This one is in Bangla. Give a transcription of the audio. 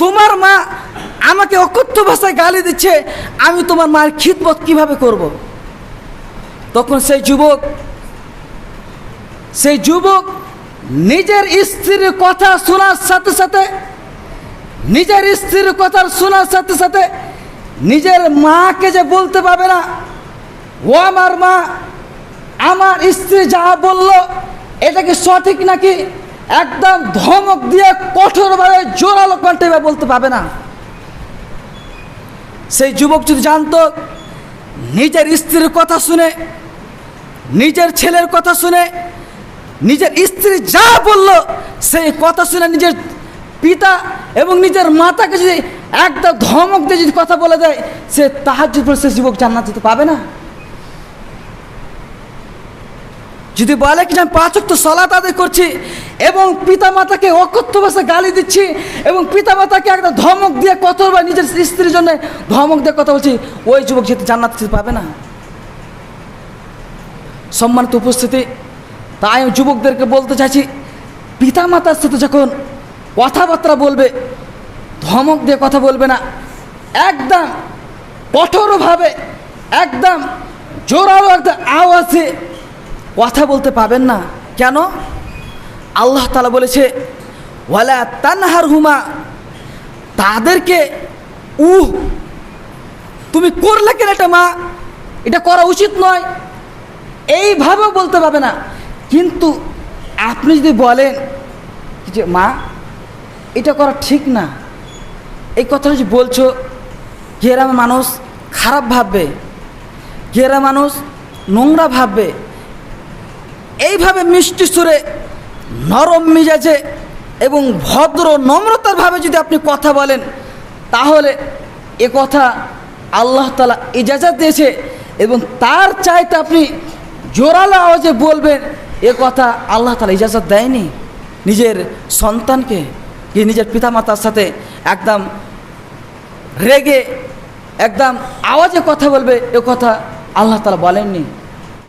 তোমার মা আমাকে অকথ্য ভাষায় গালি দিচ্ছে, আমি তোমার মায়ের খিদমত কীভাবে করব। তখন সেই যুবক সেই যুবক নিজের স্ত্রীর কথা শোনার সাথে সাথে, নিজের স্ত্রীর কথা শোনার সাথে সাথে নিজের মাকে যে বলতে পারবে না, ও আমার মা, আমার স্ত্রী যা বলল, এটা কি সঠিক নাকি একদম ধমক দিয়ে কঠোরভাবে জোরালো কণ্ঠে বলতে পারবে না। সেই যুবক যদি জানতো, নিজের স্ত্রীর কথা শুনে, নিজের ছেলের কথা শুনে, নিজের স্ত্রী যা বলল, সেই কথা শুনে নিজের পিতা এবং নিজের মাতাকে যদি একদম ধমক দিয়ে যদি কথা বলে দেয়, সে তাহার সে যুবক জান্নাত যেতে পাবে না। যদি বলে কি আমি পাঁচ তো সলাত আদায় করছি এবং পিতা মাতাকে অকথ্য ভাষা গালি দিচ্ছি এবং পিতা মাতাকে একটা ধমক দিয়ে কত বা নিজের স্ত্রীর জন্য ধমক দিয়ে কথা বলছি, ওই যুবক যেতে জান্নাত পাবে না। সম্মানিত উপস্থিতি, তাই আমি যুবকদেরকে বলতে চাইছি পিতা মাতার সাথে যখন কথাবার্তা বলবে, ধমক দিয়ে কথা বলবে না, একদম কঠোরভাবে, একদম জোরালো একটা আওয়াজে কথা বলতে পাবেন না। কেন? আল্লাহ তালা বলেছে, ওয়ালা তানহার হুমা তাদেরকে, উহ, তুমি করলে কেন এটা মা? এটা করা উচিত নয়। এইভাবেও বলতে পারবে না। কিন্তু আপনি যদি বলেন যে, মা, এটা করা ঠিক না। এই কথাটা যে বলছো, গ্রামে মানুষ খারাপ ভাববে। গ্রামে মানুষ নোংরা ভাববে। এইভাবে মিষ্টি সুরে নরম মেজাজে এবং ভদ্র নম্রতার ভাবে যদি আপনি কথা বলেন, তাহলে এ কথা আল্লাহ তালা ইজাজত দিয়েছে এবং তার চাইতে আপনি জোরালো আওয়াজে বলবেন, এ কথা আল্লাহ তালা ইজাজত দেয়নি। নিজের সন্তানকে কি নিজের পিতামাতার সাথে একদম রেগে, একদম আওয়াজে কথা বলবে, এ কথা আল্লাহ তালা বলেননি।